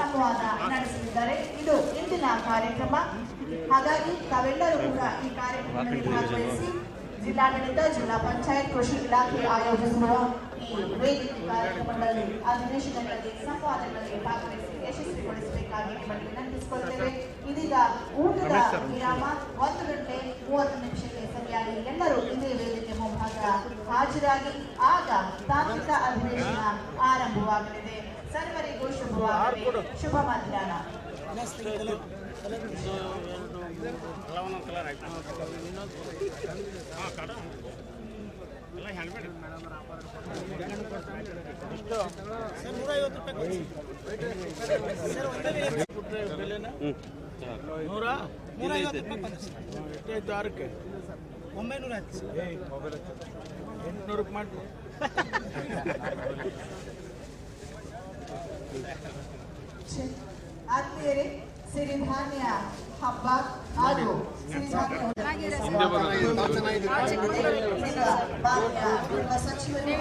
ಸಂವಾದ ನಡೆಸಲಿದ್ದಾರೆ. ಇದು ಇಂದಿನ ಕಾರ್ಯಕ್ರಮ. ಹಾಗಾಗಿ ತಾವೆಲ್ಲರೂ ಕೂಡ ಈ ಕಾರ್ಯಕ್ರಮದಲ್ಲಿ ಭಾಗವಹಿಸಿ ಜಿಲ್ಲಾಡಳಿತ, ಜಿಲ್ಲಾ ಪಂಚಾಯತ್, ಕೃಷಿ ಇಲಾಖೆ ಆಯೋಜಿಸಿರುವ ಈ ವೇದಿಕೆ ಕಾರ್ಯಕ್ರಮಗಳಲ್ಲಿ ಅಧಿವೇಶನಗಳಲ್ಲಿ ಸಂವಾದಗಳಲ್ಲಿ ಭಾಗವಹಿಸಿ ಯಶಸ್ವಿಗೊಳಿಸಬೇಕಾಗಿ ನಿಮ್ಮಲ್ಲಿ ವಿನಂತಿಸಿಕೊಳ್ಳುತ್ತೇವೆ ಇದೀಗ ಊಟದ ವಿರಾಮ. ಒಂದು ಗಂಟೆ ಮೂವತ್ತು ನಿಮಿಷಕ್ಕೆ ಸರಿಯಾಗಿ ಎಲ್ಲರೂ ಇದೇ ವೇದಿಕೆ ಮುಂಭಾಗ ಹಾಜರಾಗಿ ಆಗ ತಾಂತ್ರಿಕ ಅಧಿವೇಶನ ಆರಂಭವಾಗಲಿದೆ. ಸರ್ವರಿಗೂ ಶುಭವಾಗಲಿ. ಶುಭ ಮಧ್ಯಾಹ್ನ. ನೂರ ಆರಕ್ಕೆ ಒಂಬೈನೂರ ಎಂಟುನೂರಕ್ಕೆ ಮಾಡಿ ಆತ್ಮೀಯರೇ ಸಿರಿಧಾನ್ಯ ಹಬ್ಬ ಹಾಗೂ ಸಚಿವರು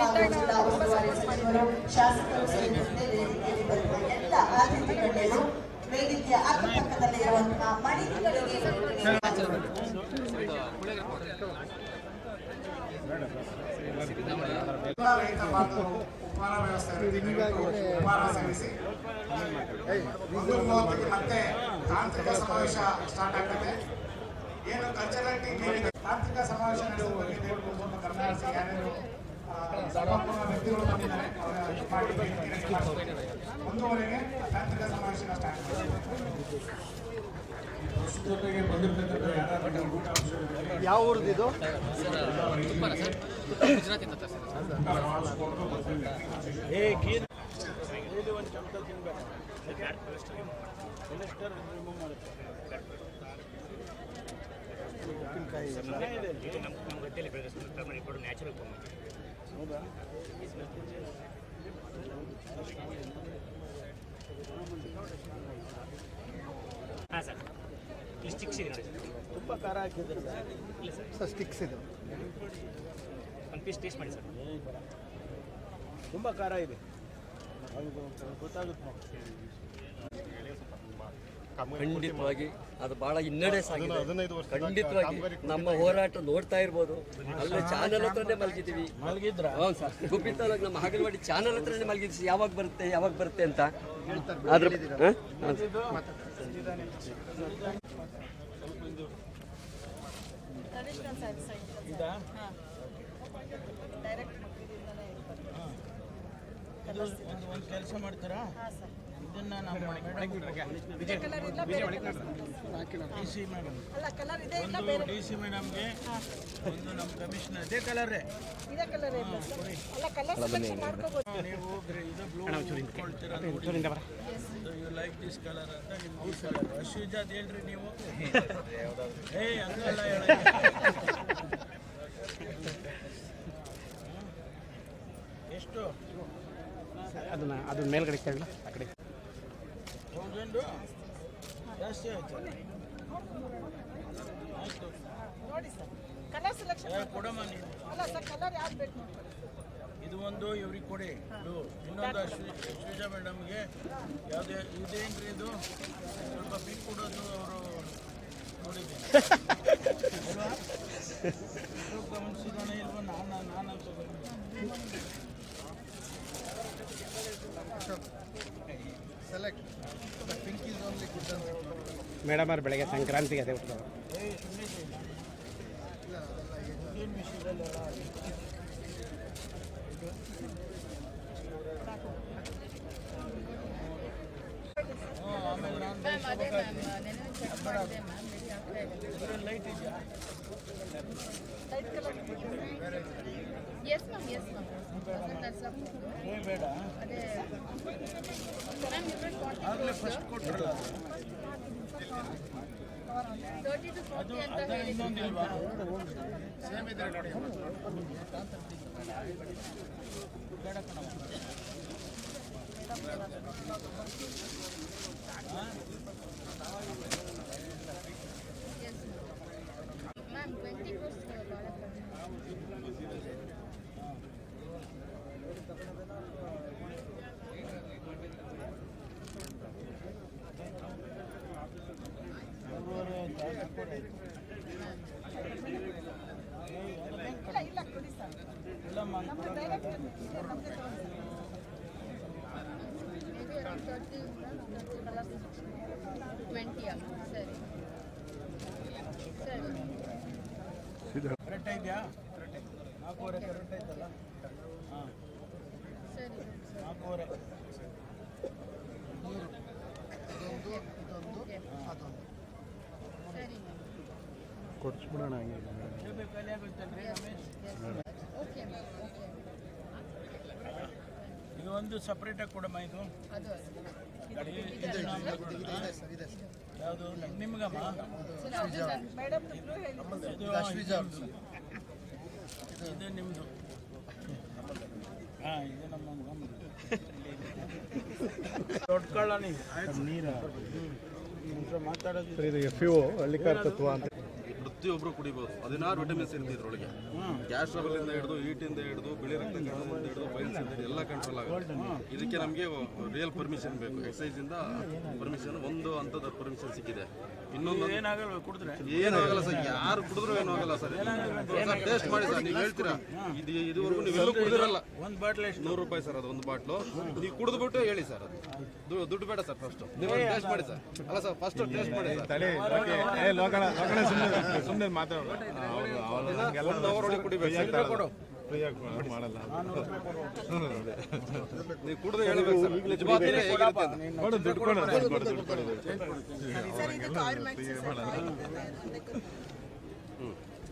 ಉಸ್ತುವಾರಿ ಸಚಿವರು ಶಾಸಕರು ಸೇರಿದಂತೆ ವೇದಿಕೆಯಲ್ಲಿ ಬರುವ ಎಲ್ಲ ಅತಿಥಿ ಗಣ್ಯರು ವೇದಿಕೆಯ ಅಕ್ಕಪಕ್ಕದಲ್ಲಿ ಮಳಿಗೆಗಳಿಗೆ ಉಪಹಾರ ವ್ಯವಸ್ಥೆ ಮತ್ತೆ ತಾಂತ್ರಿಕ ಸಮಾವೇಶ ಸ್ಟಾರ್ಟ್ ಆಗ್ತದೆ ಏನು ಕಲ್ಚರಲ್ ಟೀಮ್ ತಾಂತ್ರಿಕ ಸಮಾವೇಶ ನಡೆಸುವ ಬಗ್ಗೆ ಹರಿಸಿ ಯಾರ್ಯಾರು ವ್ಯಕ್ತಿಗಳು ಬಂದಿದ್ದಾರೆ ಅವರ ಮಾಡಿ ವೇದಿಕೆ ಮಾಡ್ತಾರೆ. ಒಂದೂವರೆಗೆ ತಾಂತ್ರಿಕ ಸಮಾವೇಶ ಸ್ಟಾರ್ಟ್ ಜೊತೆಗೆ ಬಂದಿರತಕ್ಕಂಥ ಯಾರು ಯಾವ ಊರ್ದು ಇದು ಏ ಗೀರ್ ಡೈಲಿ ಒಂದು ಚಮಚ ತಿನ್ಬೇಕು ಕೊಲೆಸ್ಟ್ರಾಲ್ ರಿಮೂವ್ ಮಾಡುತ್ತೆ ಚೆನ್ನಾಗಿದೆ ನಮ್ಮ ಗದ್ದೆಯಲ್ಲಿ ಬೆಳೆದ ಪ್ರಮಾಣಿಕ ನ್ಯಾಚುರಲ್ ಪ್ರಮಾಣ ಹೌದಾ ಹಾಂ ಸರ್. ಸ್ಟಿಕ್ಸ್ ಇದೆ? ತುಂಬ ಖಾರ ಹಾಕಿದ್ರೆ ಇಲ್ಲ ಸರ್. ಸ್ಟಿಕ್ಸ್ ಇದು. ಒಂದು ಪೀಸ್ ಟೇಸ್ಟ್ ಮಾಡಿ ಸರ್. ತುಂಬ ಖಾರ ಇದೆ. ಗೊತ್ತಾಗುತ್ತೆ. ಖಂಡಿತವಾಗಿ ಅದು ಬಹಳ ಹಿನ್ನಡೆ ಸಾಗಿದೆ ಖಂಡಿತವಾಗಿ ನಮ್ಮ ಹೋರಾಟ ನೋಡ್ತಾ ಇರ್ಬೋದು. ಅಲ್ಲೇ ಚಾನಲ್ ಹತ್ರನೇ ಮಲಗಿದ್ದೀವಿ. ಮಲಗಿದ್ರ? ಹೌದು ಸರ್. ಗುಬ್ಬಿತ್ತಲಾಗ ನಮ್ಮ ಹಾಗಲವಾಡಿ ಚಾನಲ್ ಹತ್ರನೇ ಮಲಗಿದ್ವಿ. ಯಾವಾಗ ಬರುತ್ತೆ ಯಾವಾಗ ಬರುತ್ತೆ ಅಂತ. ಅದ್ರ ಒಂದು ಕೆಲಸ ಮಾಡ್ತೀರಾ? ಇದನ್ನ ನಮ್ಮ ಡಿ ಸಿ ಮೇಡಮ್ ಒಂದು ಡಿ ಸಿ ಮೇಡಮ್ಗೆ ಒಂದು ನಮ್ಮ ಕಮಿಷನರ್ ಅದೇ ಕಲರೇ ನೀವು ಗ್ರೆ- ಇದು ಬ್ಲೂ ಕೊಡ್ತೀರಾ ಯು ಲೈಕ್ ದಿಸ್ ಕಲರ್ ಅಂತ ನಿಮ್ಗೆ ಈ ಕಲರ್ ಅಶ್ವಿಜಾದ್ ಹೇಳ್ರಿ ನೀವು ಏ ಹಂಗಲ್ಲ ಎಷ್ಟು ಅದನ್ನ ಅದನ್ನ ಮೇಲ್ಗಡೆ ಕೇಳಲ್ಲ ಆ ಕಡೆ ತೌಸಂಡು ಜಾಸ್ತಿ ಆಯ್ತು ಆಯ್ತು ನೋಡಿ ಸರ್ ಕಲರ್ ಸೆಲೆಕ್ಷನ್ ಕೊಡಮ್ಮ ನೀನು. ಅಲ್ಲ ಸರ್ ಕಲರ್ ಯಾವ್ದು ಬೇಕು ಇದು ಒಂದು ಇವ್ರಿಗೆ ಕೊಡಿ. ಇದು ಇನ್ನೊಂದು ಶ್ರೀಜಾ ಮೇಡಮ್ಗೆ ಯಾವುದೇ ಇದೇನ್ರಿ ಇದು ಸ್ವಲ್ಪ ಪಿಕ್ ಕೊಡೋದು ಅವರು ನೋಡಿದ್ದೀನಿ. ಗಮನಿಸಿದಾನೆ ಇಲ್ವ? ನಾನು ನಾನು select pink is only good ಅಂತ ಮೇಡಮ್ ಅವ್ರು ಬೆಳಗ್ಗೆ ಸಂಕ್ರಾಂತಿಗೆ ಅದೇ ಊಟ ಏ ಸುಮ್ಮನೆ ಏನು ವಿಷಯದಲ್ಲ ಆಮೇಲೆ ನಾನು ಇದ್ರಲ್ಲಿ ಲೈಟ್ ಇದೆಯಾ ಎಸ್ ಮ್ಯಾಮ್ ಎಸ್ ಮ್ಯಾಮ್ ಏ ಬೇಡ. ಅದೇ. ಮ್ಯಾಮ್ ಡಿಫ್ರೆಂಟ್ ಆಗಲೇ ಫಸ್ಟ್ ಕೊಟ್ಟರಲ್ಲ ಅದು. ಅದ ಹೇಳಿ ಇನ್ನೊಂದಿಲ್ವಾ ಸೇಮ್ ಇದ್ರೆ ನೋಡಿ. ಬೇಡ ಟ್ವೆಂಟಿಯ ಸರಿ ಸರಿ ಕರೆಕ್ಟ್ ಇದೆಯಾ ನಾಲ್ಕೂವರೆ ಕರೆಕ್ಟ್ ಆಯ್ತಲ್ಲ ಹಾಂ ಸರಿ ನಾಲ್ಕೂವರೆ ಕೊಡ್ಸ್ಬಿಡೋಣ ಹಂಗೆ. ಇದು ಒಂದು ಸಪ್ರೇಟಾಗಿ ಕೊಡಮ್ಮ ಇದು? ಯಾವುದು? ನಿಮ್ಗಮ್ಮ? ಇದು ನಿಮ್ಮದು ಹಾಂ ಇದು ನಮ್ಮ ದೊಡ್ಡ ನೀರ ಮಾತಾಡೋದು ಇದು ಎಫ್ ಯು ಹಳ್ಳಿಕಾರ್ ತತ್ವ ಅಂತ. ಪ್ರತಿಯೊಬ್ಬರು ಕುಡಿಬೋದು. ಹದಿನಾರು ವಿಟಮಿನ್ಸ್ ಇರುತ್ತೆ ಇದ್ರೊಳಗೆ. ಗ್ಯಾಸ್ ಟ್ರಬಲ್ ಇಂದ ಹಿಡಿದು ಹೀಟಿಂದ ಹಿಡಿದು ಬಿಳಿ ರಕ್ತ ಕಣದಿಂದ ಹಿಡಿದು ಬೈಲ್ಸ್ ಇಂದ ಹಿಡಿದು ಎಲ್ಲ ಕಂಟ್ರೋಲ್ ಆಗುತ್ತೆ. ಇದಕ್ಕೆ ನಮಗೆ ರಿಯಲ್ ಪರ್ಮಿಷನ್ ಬೇಕು. ಎಕ್ಸೈಸ್ ಇಂದ ಪರ್ಮಿಷನ್ ಒಂದು ಹಂತದ ಪರ್ಮಿಷನ್ ಸಿಕ್ಕಿದೆ. ಇನ್ನೊಂದು ಏನಾಗಲ್ಲ ಕುಡಿದ್ರೆ. ಏನಾಗಲ್ಲ ಸರ್ ಯಾರು ಕುಡಿದ್ರು ಏನೂ ಆಗಲ್ಲ ಸರ್. ಟೇಸ್ಟ್ ಮಾಡಿ ಸರ್ ನೀವು ಹೇಳ್ತೀರಾ? ಇದು ಇದುವರೆಗೂ ನೀವು ಎಲ್ಲೂ ಕುಡಿದಿರಲ್ಲ. ಒಂದು ಬಾಟ್ಲ್ ಎಷ್ಟು? ನೂರು ರೂಪಾಯಿ ಸರ್ ಅದು ಒಂದು ಬಾಟ್ಲು. ನೀವು ಕುಡಿದ್ಬಿಟ್ಟು ಹೇಳಿ ಸರ್ ಅದು. ದುಡ್ಡು ಬೇಡ ಸರ್ ಫಸ್ಟ್ ನೀವು ಟೇಸ್ಟ್ ಮಾಡಿ ಸರ್. ಅಲ್ಲ ಸರ್ ಫಸ್ಟ್ ಟೇಸ್ಟ್ ಮಾಡಿ ಸರ್. ತಲೆ ಸುಮ್ಮನೆ ಸುಮ್ಮನೆ ಮಾತಾಡೋಣ ಒಂದು ಅವರ್ ಒಳಗೆ ಕುಡಿಬೇಕು ಮಾಡಲ್ಲ. ನೀವು ಕುಡಿದು ಹೇಳ್ಬೇಕು ಸರ್. ನಿಜವಾಗ್ಲೂ ಹೇಗಿರುತ್ತೆ ದುಡ್ಡು ದುಡ್ಡು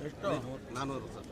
ಎಷ್ಟು? ನಾನ್ನೂರು ಸರ್.